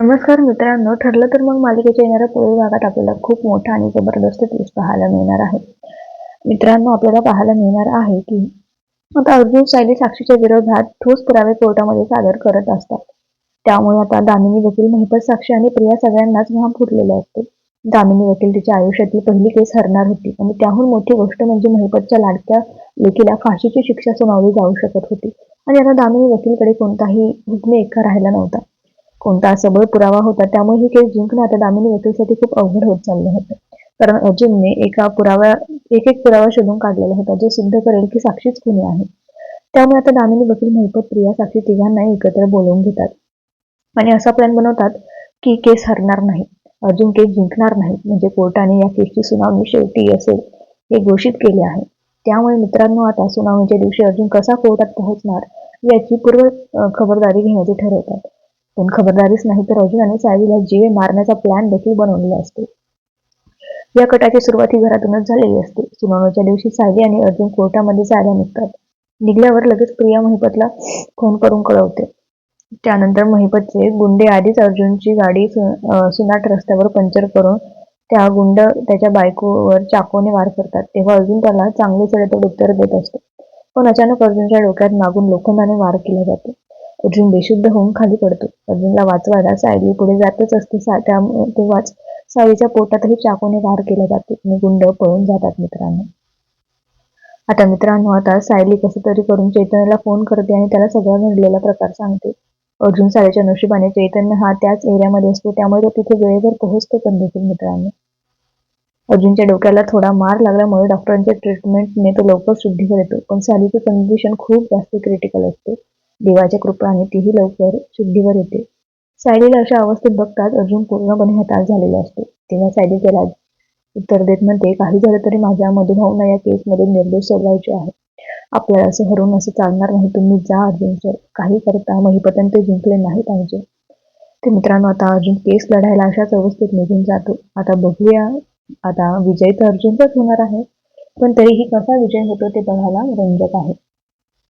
नमस्कार मित्रांनो ठरलं तर मग मालिकेच्या येणाऱ्या पुढील भागात आपल्याला खूप मोठा आणि जबरदस्त ट्विस्ट पाहायला मिळणार आहे. मित्रांनो आपल्याला पाहायला मिळणार आहे की आता अर्जुन सायली साक्षीच्या विरोधात ठोस पुरावे कोर्टामध्ये सादर करत असतात. त्यामुळे आता दामिनी वकील महिपत साक्षी आणि प्रिया सगळ्यांनाच घाम फुटलेले असते दामिनी वकील तिच्या आयुष्यातली पहिली केस हरणार होती आणि त्याहून मोठी गोष्ट म्हणजे महिपतच्या लाडक्या लेकीला फाशीची शिक्षा सुनावली जाऊ शकत होती. आणि आता दामिनी वकीलकडे कोणताही हुकमे एका राहिला नव्हता. कोणता सबळ पुरावा होता त्यामुळे ही केस जिंकणं आता दामिनी वकीलसाठी खूप अवघड होत चाललं होतं. कारण अर्जुनने एका पुराव्या एक एक पुरावा शोधून काढलेला होता जो सिद्ध करेल की साक्षीच कुणी आहे. त्यामुळे आता दामिनी वकील महिपत प्रिया साक्षी तिघांना एकत्र बोलवून घेतात. आणि असा प्लॅन बनवतात की केस हरणार नाही. अर्जुन केस जिंकणार नाही. म्हणजे कोर्टाने या केसची सुनावणी शेवटी असेल हे घोषित केले आहे. त्यामुळे मित्रांनो आता सुनावणीच्या दिवशी अर्जुन कसा कोर्टात पोहोचणार याची पूर्व खबरदारी घेण्याचे ठरवतात. पण खबरदारीच नाही तर अर्जुन आणि सायलीला जीवे मारण्याचा प्लॅन देखील बनवलेला असतो. या कटाची सुरुवात ही घरातूनच झालेली असते. सुनावणीच्या दिवशी सायली आणि अर्जुन कोर्टामध्ये जायला निघतात. निघल्यावर लगेच प्रिया महिपतला फोन करून कळवते. त्यानंतर महिपतचे गुंडे आधीच अर्जुनची गाडी सुनाट रस्त्यावर पंक्चर करून त्या गुंड त्याच्या बायकोवर चाकूने वार करतात. तेव्हा अर्जुन त्याला चांगले चढतोड उत्तर देत असतो. पण अचानक अर्जुनच्या डोक्यात मागून लोखंडाने वार केला जातो. अर्जुन बेशुद्ध होऊन खाली पडतो. अर्जुनला वाचवायला सायली पुढे जातच असते. त्यामुळे तेव्हाच सायलीच्या पोटातही चाकूने वार केला जातो. आणि गुंड पळून जातात मित्रांनो. आता मित्रांनो आता सायली कसं तरी करून चैतन्यला फोन करते आणि त्याला सगळा घडलेला प्रकार सांगते. अर्जुन सायलीच्या नशिबाने चैतन्य हा त्याच एरियामध्ये असतो. त्यामुळे तो तिथे वेळेवर पोहोचतो पण देखील मित्रांनो. अर्जुनच्या डोक्याला थोडा मार लागल्यामुळे डॉक्टरांच्या ट्रीटमेंटने तो लवकर शुद्धीवर येतो पण सालीची कंडिशन खूप जास्त क्रिटिकल असते. देवाच्या कृपाने तीही लवकर शुद्धीवर येते. सायलीला अशा अवस्थेत बघताच अर्जुन पूर्णपणे हताश झालेला असतो. तेव्हा सायली त्याला उत्तर देत म्हणते काही झालं तरी माझ्या मधुभावना या केसमध्ये निर्दोष सोडवायचे आहे. आपल्याला असं हरवून असं चालणार नाही तुम्ही जा अर्जुन सर काही करता महिपतंत जिंकले नाही पाहिजे. ते मित्रांनो आता अर्जुन केस लढायला अशाच अवस्थेत निघून जातो. आता बघूया आता विजय तर अर्जुनचाच होणार आहे पण तरीही कसा विजय होतो ते बघायला रंजक आहे.